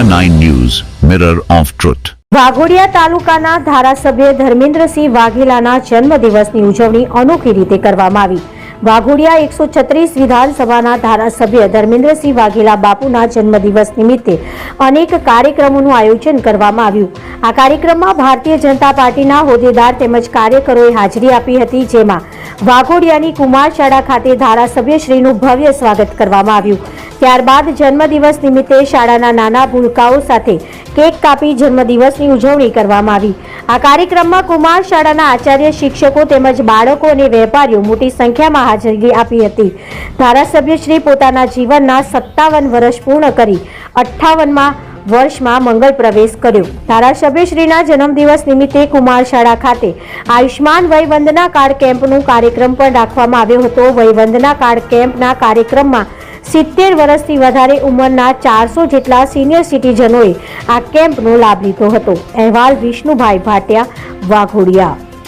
India 9 News, Mirror of Truth. Waghodia તાલુકાના ધારાસભ્ય ધર્મેન્દ્રસિંહ વાઘેલાના જન્મદિવસની ઉજવણી અનોખી રીતે કરવામાં આવી. વાઘોડિયા એકસો છત્રીસ વિધાનસભાના ધારાસભ્ય ધર્મેન્દ્રસિંહ વાઘેલા બાપુના જન્મદિવસ નિમિત્તે અનેક કાર્યક્રમોનું આયોજન કરવામાં આવ્યું. આ કાર્યક્રમમાં ભારતીય જનતા પાર્ટીના હોદ્દેદાર તેમજ કાર્યકરોએ હાજરી આપી હતી જેમાં વાઘોડિયાની કુમાર શાળા ખાતે ધારાસભ્યશ્રીનું ભવ્ય સ્વાગત કરવામાં આવ્યું. ત્યારબાદ જન્મદિવસ નિમિત્તે શાળાના નાના ભૂલકાઓ સાથે કેક કાપી જન્મદિવસની ઉજવણી કરવામાં આવી. આ કાર્યક્રમમાં કુમાર શાળાના આચાર્ય શિક્ષકો તેમજ બાળકો અને વેપારીઓ મોટી સંખ્યામાં હાજરી આપી હતી. ધારાસભ્યશ્રી પોતાના જીવનના સત્તાવન વર્ષ પૂર્ણ કરી અઠ્ઠાવનમાં વર્ષમાં મંગળ પ્રવેશ કર્યો. ધારાસભ્યશ્રીના જન્મદિવસ નિમિત્તે કુમાર શાળા ખાતે આયુષ્માન વય વંદના કાર્ડ કેમ્પનું કાર્યક્રમ પણ રાખવામાં આવ્યો હતો. વય વંદના કાર્ડ કેમ્પના કાર્યક્રમમાં સિત્તેર વર્ષથી વધારે ઉંમરના ચારસો જેટલા સિનિયર સિટીઝનોએ આ કેમ્પનો લાભ લીધો હતો. અહેવાલ વિષ્ણુભાઈ ભાટિયા, વાઘોડિયા.